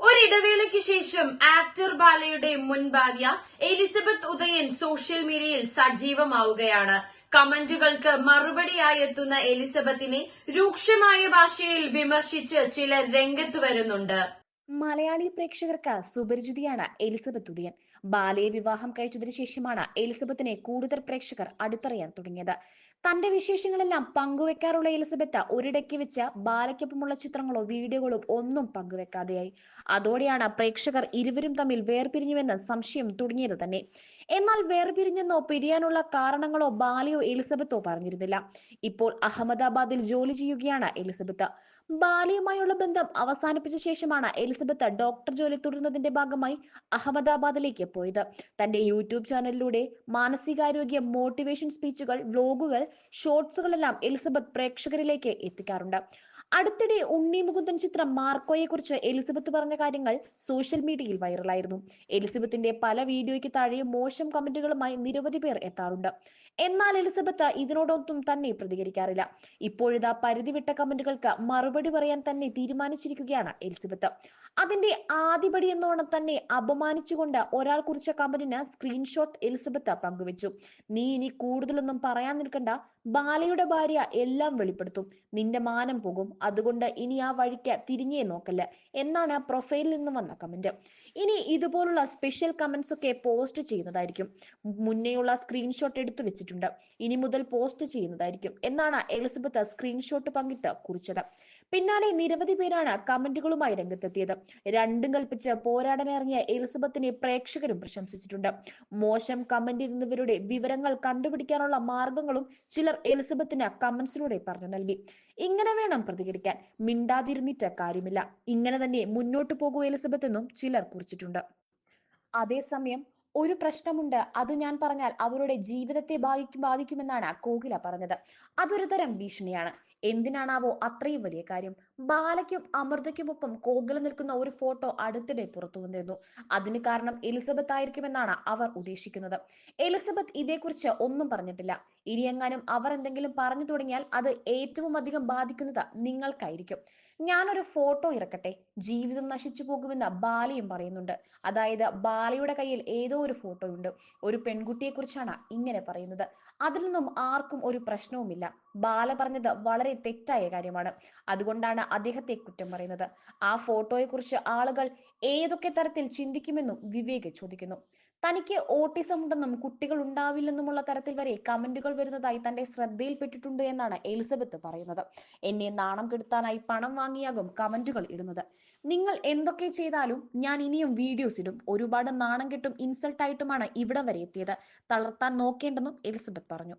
ഒരിടവേളയ്ക്ക് ശേഷം ആക്ടർ ബാലയുടെ മുൻ ഭാര്യ എലിസബത്ത് ഉദയൻ സോഷ്യൽ മീഡിയയിൽ സജീവമാവുകയാണ്. കമന്റുകൾക്ക് മറുപടിയായി എത്തുന്ന എലിസബത്തിനെ രൂക്ഷമായ ഭാഷയിൽ വിമർശിച്ച് ചിലർ രംഗത്ത് വരുന്നുണ്ട്. മലയാളി പ്രേക്ഷകർക്ക് സുപരിചിതിയാണ് എലിസബത്ത് ഉദയൻ. ബാലയെ വിവാഹം കഴിച്ചതിനു ശേഷമാണ് എലിസബത്തിനെ കൂടുതൽ പ്രേക്ഷകർ അടുത്തറിയാൻ തുടങ്ങിയത്. തന്റെ വിശേഷങ്ങളെല്ലാം പങ്കുവെക്കാറുള്ള എലിസബത്ത് ഒരിടയ്ക്ക് വെച്ച ബാലയ്ക്കൊപ്പമുള്ള ചിത്രങ്ങളോ വീഡിയോകളോ ഒന്നും പങ്കുവെക്കാതെയായി. അതോടെയാണ് പ്രേക്ഷകർ ഇരുവരും തമ്മിൽ വേർപിരിഞ്ഞുവെന്ന സംശയം തുടങ്ങിയത് തന്നെ. എന്നാൽ വേർപിരിഞ്ഞെന്നോ പിരിയാനുള്ള കാരണങ്ങളോ ബാലിയോ എലിസബത്തോ പറഞ്ഞിരുന്നില്ല. ഇപ്പോൾ അഹമ്മദാബാദിൽ ജോലി ചെയ്യുകയാണ് എലിസബത്ത്. ബാലയുമായുള്ള ബന്ധം അവസാനിപ്പിച്ച ശേഷമാണ് എലിസബത്ത് ഡോക്ടർ ജോലി തുടരുന്നതിന്റെ ഭാഗമായി അഹമ്മദാബാദിലേക്ക് പോയത്. തന്റെ യൂട്യൂബ് ചാനലിലൂടെ മാനസികാരോഗ്യ മോട്ടിവേഷൻ സ്പീച്ചുകൾ വ്ലോഗുകൾ ഷോർട്സുകളെല്ലാം എലിസബത്ത് പ്രേക്ഷകരിലേക്ക് എത്തിക്കാറുണ്ട്. അടുത്തിടെ ഉണ്ണി മുകുന്ദൻ ചിത്രം മാർക്കോയെ കുറിച്ച് എലിസബത്ത് പറഞ്ഞ കാര്യങ്ങൾ സോഷ്യൽ മീഡിയയിൽ വൈറലായിരുന്നു. എലിസബത്തിന്റെ പല വീഡിയോയ്ക്ക് താഴെ മോശം കമന്റുകളുമായി നിരവധി പേർ എത്താറുണ്ട്. എന്നാൽ എലിസബത്ത് ഇതിനോടൊന്നും തന്നെ പ്രതികരിക്കാറില്ല. ഇപ്പോഴിതാ പരിധിവിട്ട കമന്റുകൾക്ക് മറുപടി പറയാൻ തന്നെ തീരുമാനിച്ചിരിക്കുകയാണ് എലിസബത്ത്. അതിന്റെ ആദ്യപടി എന്നോണം തന്നെ അപമാനിച്ചുകൊണ്ട് ഒരാൾ കുറിച്ച കമന്റിന് സ്ക്രീൻഷോട്ട് എലിസബത്ത് പങ്കുവച്ചു. നീ ഇനി കൂടുതലൊന്നും പറയാൻ നിൽക്കണ്ട. ബാലയുടെ ഭാര്യ എല്ലാം വെളിപ്പെടുത്തും. നിന്റെ മാനം പോകും. അതുകൊണ്ട് ഇനി ആ വഴിക്ക് തിരിഞ്ഞേ നോക്കല്ല എന്നാണ് പ്രൊഫൈലിൽ നിന്ന് വന്ന കമന്റ്. ഇനി ഇതുപോലുള്ള സ്പെഷ്യൽ കമന്റ്സ് ഒക്കെ പോസ്റ്റ് ചെയ്യുന്നതായിരിക്കും. മുന്നേയുള്ള സ്ക്രീൻഷോട്ട് എടുത്തു വെച്ചിട്ടുണ്ട്. ഇനി മുതൽ പോസ്റ്റ് ചെയ്യുന്നതായിരിക്കും. എന്നാണ് എലിസബത്ത് സ്ക്രീൻഷോട്ട് പങ്കിട്ട് കുറിച്ചത്. പിന്നാലെ നിരവധി പേരാണ് കമന്റുകളുമായി രംഗത്തെത്തിയത്. രണ്ടും കൽപ്പിച്ച് പോരാടാനിറങ്ങിയ എലിസബത്തിനെ പ്രേക്ഷകരും പ്രശംസിച്ചിട്ടുണ്ട്. മോശം കമന്റ് ഇരുന്നവരുടെ വിവരങ്ങൾ കണ്ടുപിടിക്കാനുള്ള മാർഗങ്ങളും ചിലർ എലിസബത്തിന് കമന്റ്സിലൂടെ പറഞ്ഞു നൽകി. ഇങ്ങനെ വേണം പ്രതികരിക്കാൻ. മിണ്ടാതിരുന്നിട്ട് കാര്യമില്ല. ഇങ്ങനെ തന്നെ മുന്നോട്ട് പോകൂ എലിസബത്ത് എന്നും ചിലർ കുറിച്ചിട്ടുണ്ട്. അതേസമയം ഒരു പ്രശ്നമുണ്ട്. അത് ഞാൻ പറഞ്ഞാൽ അവരുടെ ജീവിതത്തെ ബാധിക്കും ബാധിക്കുമെന്നാണ് കോകില പറഞ്ഞത്. അതൊരു തരം ഭീഷണിയാണ്. എന്തിനാണാവോ അത്രയും വലിയ കാര്യം. ബാലയ്ക്കും അമൃതയ്ക്കുമൊപ്പം കോകില നിൽക്കുന്ന ഒരു ഫോട്ടോ അടുത്തിടെ പുറത്തു വന്നിരുന്നു. അതിന് കാരണം എലിസബത്ത് ആയിരിക്കുമെന്നാണ് അവർ ഉദ്ദേശിക്കുന്നത്. എലിസബത്ത് ഇതേക്കുറിച്ച് ഒന്നും പറഞ്ഞിട്ടില്ല. ഇനി എങ്ങാനും അവർ എന്തെങ്കിലും പറഞ്ഞു തുടങ്ങിയാൽ അത് ഏറ്റവും അധികം ബാധിക്കുന്നത് നിങ്ങൾക്കായിരിക്കും. ഞാനൊരു ഫോട്ടോ ഇറക്കട്ടെ. ജീവിതം നശിച്ചു പോകുമെന്ന് ബാലയും പറയുന്നുണ്ട്. അതായത് ബാലയുടെ കയ്യിൽ ഏതോ ഒരു ഫോട്ടോ ഉണ്ട് ഒരു പെൺകുട്ടിയെ കുറിച്ചാണ് ഇങ്ങനെ പറയുന്നത്. അതിൽ നിന്നും ആർക്കും ഒരു പ്രശ്നവുമില്ല. ബാല പറഞ്ഞത് വളരെ തെറ്റായ കാര്യമാണ്. അതുകൊണ്ടാണ് അദ്ദേഹത്തെ കുറ്റം പറയുന്നത്. ആ ഫോട്ടോയെ കുറിച്ച് ആളുകൾ ഏതൊക്കെ തരത്തിൽ ചിന്തിക്കുമെന്നും വിവേക് ചോദിക്കുന്നു. തനിക്ക് ഓട്ടിസം ഉണ്ടെന്നും കുട്ടികൾ ഉണ്ടാവില്ലെന്നുമുള്ള തരത്തിൽ വരെ കമന്റുകൾ വരുന്നതായി തന്റെ ശ്രദ്ധയിൽപ്പെട്ടിട്ടുണ്ട് എന്നാണ് എലിസബത്ത് പറയുന്നത്. എന്നെ നാണം കെടുത്താനായി പണം വാങ്ങിയാകും കമന്റുകൾ ഇടുന്നത്. നിങ്ങൾ എന്തൊക്കെ ചെയ്താലും ഞാൻ ഇനിയും വീഡിയോസ് ഇടും. ഒരുപാട് നാണം കെട്ടും ഇൻസൾട്ടായിട്ടുമാണ് ഇവിടം വരെ എത്തിയത്. തളർത്താൻ നോക്കേണ്ടെന്നും എലിസബത്ത് പറഞ്ഞു.